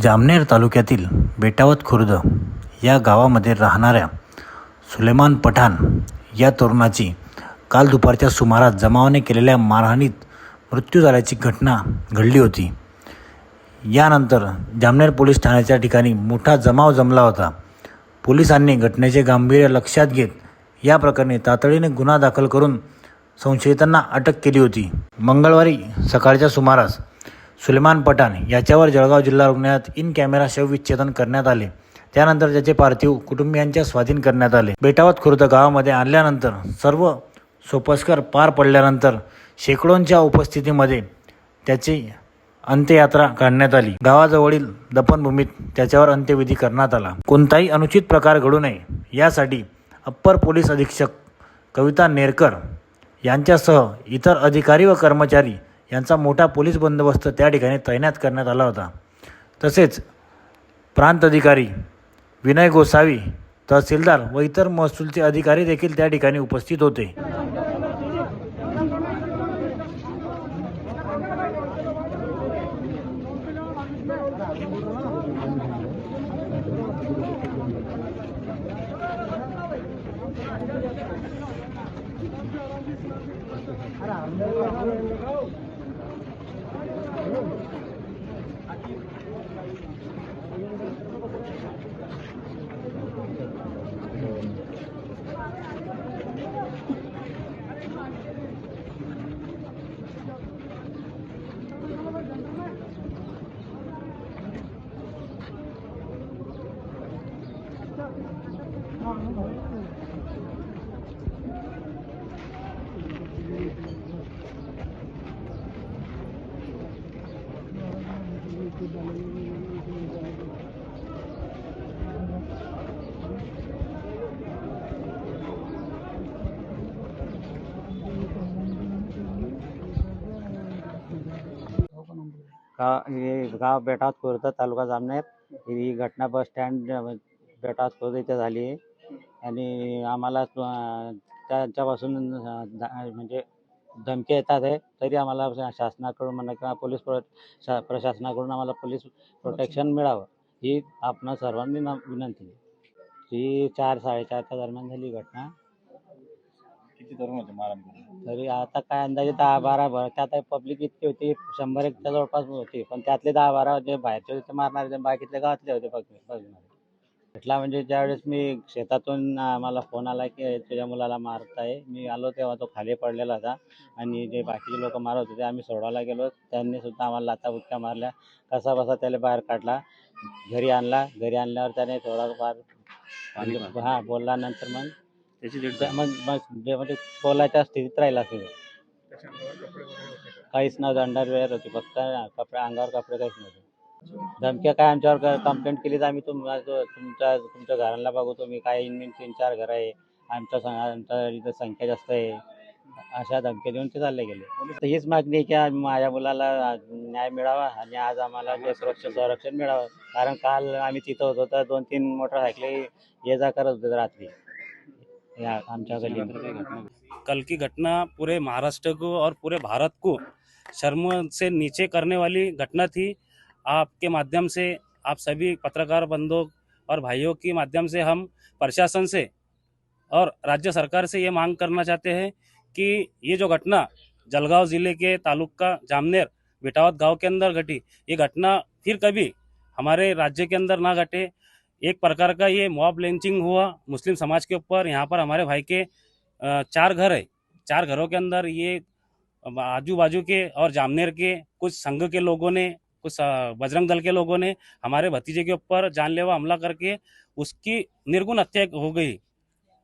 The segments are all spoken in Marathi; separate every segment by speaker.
Speaker 1: जामनेर तालुक्यातील बेटावत खुर्द या गावामध्ये राहणाऱ्या सुलेमान पठाण या तरुणाची काल दुपारच्या सुमारास जमावाने केलेल्या मारहाणीत मृत्यू झाल्याची घटना घडली होती. यानंतर जामनेर पोलीस ठाण्याच्या ठिकाणी मोठा जमाव जमला होता. पोलिसांनी घटनेचे गांभीर्य लक्षात घेत या प्रकरणी तातडीने गुन्हा दाखल करून संशयितांना अटक केली होती. मंगळवारी सकाळच्या सुमारास सुलेमान पठाण याच्यावर जळगाव जिल्हा रुग्णालयात इन कॅमेरा शवविच्छेदन करण्यात आले. त्यानंतर त्याचे पार्थिव कुटुंबियांच्या स्वाधीन करण्यात आले. बेटावत खुर्द गावामध्ये आणल्यानंतर सर्व सोपस्कर पार पडल्यानंतर शेकडोंच्या उपस्थितीमध्ये त्याची अंत्ययात्रा काढण्यात आली. गावाजवळील दफनभूमीत त्याच्यावर अंत्यविधी करण्यात आला. कोणताही अनुचित प्रकार घडू नये यासाठी अप्पर पोलीस अधीक्षक कविता नेरकर यांच्यासह इतर अधिकारी व कर्मचारी यांचा मोठा पोलीस बंदोबस्त त्या ठिकाणी तैनात करण्यात आला होता. तसेच प्रांत अधिकारी विनय गोसावी तहसीलदार व इतर महसूलचे अधिकारी देखील त्या ठिकाणी उपस्थित होते.
Speaker 2: गाव हे गाव खुर्द तालुका जामनेर. ही घटना बस स्टँड बेटात खुर्द इथे झाली आहे. आणि आम्हाला त्यांच्यापासून म्हणजे धमकी येतात आहे तरी आम्हाला शासनाकडून म्हणा किंवा पोलीस प्र शा- प्रशासनाकडून आम्हाला पोलीस प्रोटेक्शन मिळावं ही आपणा सर्वांनी ना- विनंती. ही चार साडेचारच्या दरम्यान झाली घटना.
Speaker 3: किती तरुण होते मारहाण
Speaker 2: तरी आता काय अंदाजे दहा बारा भर त्यात पब्लिक इतकी होती शंभर एकच्या जवळपास होती पण त्यातले दहा बारा जे बाहेरचे होते मारणारे ते बाकीतले गावातले होते बघ. म्हटला म्हणजे ज्यावेळेस मी शेतातून मला फोन आला की तुझ्या मुलाला मारत आहे मी आलो तेव्हा तो खाली पडलेला होता. आणि जे बाकीचे लोक मारत होते ते आम्ही सोडवायला गेलो. त्यांनी सुद्धा आम्हाला लाथा बुक्क्या मारल्या. कसा बसा त्याला बाहेर काढला. घरी आणला. घरी आणल्यावर त्याने थोडाफार हा बोलल्यानंतर मग
Speaker 3: त्याची
Speaker 2: मग मग जे म्हणजे बोलायच्या स्थितीत राहिला असेल काहीच नव्हतं. अंडरवेअर होती. फक्त कपडे अंगावर कपडे काहीच नव्हते. धमक्या काय आमच्यावर कंप्लेंट केली तर आम्ही? तुम तुमच्या तुमच्या घरांना बघू मी. काय इन तीन चार घर आहे. आमच्या आमच्या इथं संख्या जास्त आहे. अशा धमक्या देऊन ते चालले गेले. तर हीच मागणी आहे की माझ्या मुलाला न्याय मिळावा आणि आज आम्हाला सुरक्षा संरक्षण मिळावं. कारण काल आम्ही तिथं होतो तर दोन तीन मोटरसायकली ये जा करत होते रात्री. या आमच्या गल्लीमध्ये
Speaker 4: कल की घटना पूरे महाराष्ट्र को और पूरे भारत को शर्म से नीचे करने वाली घटना थी. आपके माध्यम से, आप सभी पत्रकार बंधुओं और भाइयों के माध्यम से हम प्रशासन से और राज्य सरकार से ये मांग करना चाहते हैं कि ये जो घटना जलगांव ज़िले के तालुका जामनेर बेटावत गाँव के अंदर घटी, ये घटना फिर कभी हमारे राज्य के अंदर ना घटे। एक प्रकार का ये मॉब लिंचिंग हुआ, मुस्लिम समाज के ऊपर। यहाँ पर हमारे भाई के चार घर है। चार घरों के अंदर ये आजू बाजू के और जामनेर के कुछ संघ के लोगों ने कुछ बजरंग दल के लोगों ने हमारे भतीजे के ऊपर जानलेवा हमला करके उसकी निर्गुण हत्या हो गई।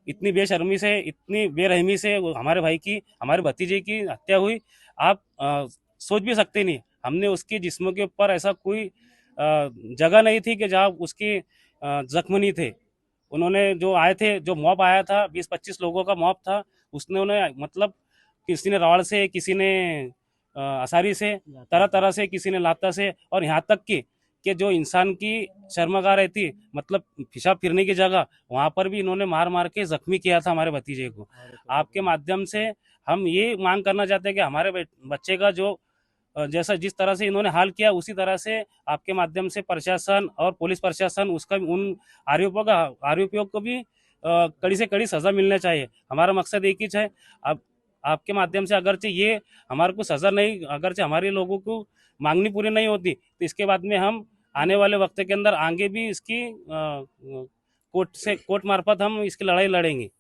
Speaker 4: इतनी बेशर्मी से इतनी बेरहमी से हमारे भाई की हमारे भतीजे की हत्या हुई। आप अ, सोच भी सकते नहीं। हमने उसके जिस्म के ऊपर ऐसा कोई जगह नहीं थी कि जहाँ उसकी जख्म नहीं थे। उन्होंने जो आए थे जो मॉब आया था बीस पच्चीस लोगों का मॉब था उसने उन्हें मतलब किसी ने रावड़ से किसी ने असारी से तरह तरह से किसी ने लाता से और यहाँ तक कि कि जो इंसान की शर्मगाह रहती मतलब पेशाब फिरने की जगह वहाँ पर भी इन्होंने मार मार के जख्मी किया था हमारे भतीजे को। आपके माध्यम से हम ये मांग करना चाहते हैं कि हमारे बच्चे का जो जैसा जिस तरह से इन्होंने हाल किया उसी तरह से आपके माध्यम से प्रशासन और पुलिस प्रशासन उसका उन आरोपियों का आरोपियों को भी कड़ी से कड़ी सजा मिलना चाहिए। हमारा मकसद एक ही है अब आपके माध्यम से अगरचे ये हमारे को सजा नहीं अगरचे हमारे लोगों को मांगनी पूरी नहीं होती। तो इसके बाद में हम आने वाले वक्त के अंदर आगे भी इसकी कोर्ट से कोर्ट मार्फत हम इसकी लड़ाई लड़ेंगे।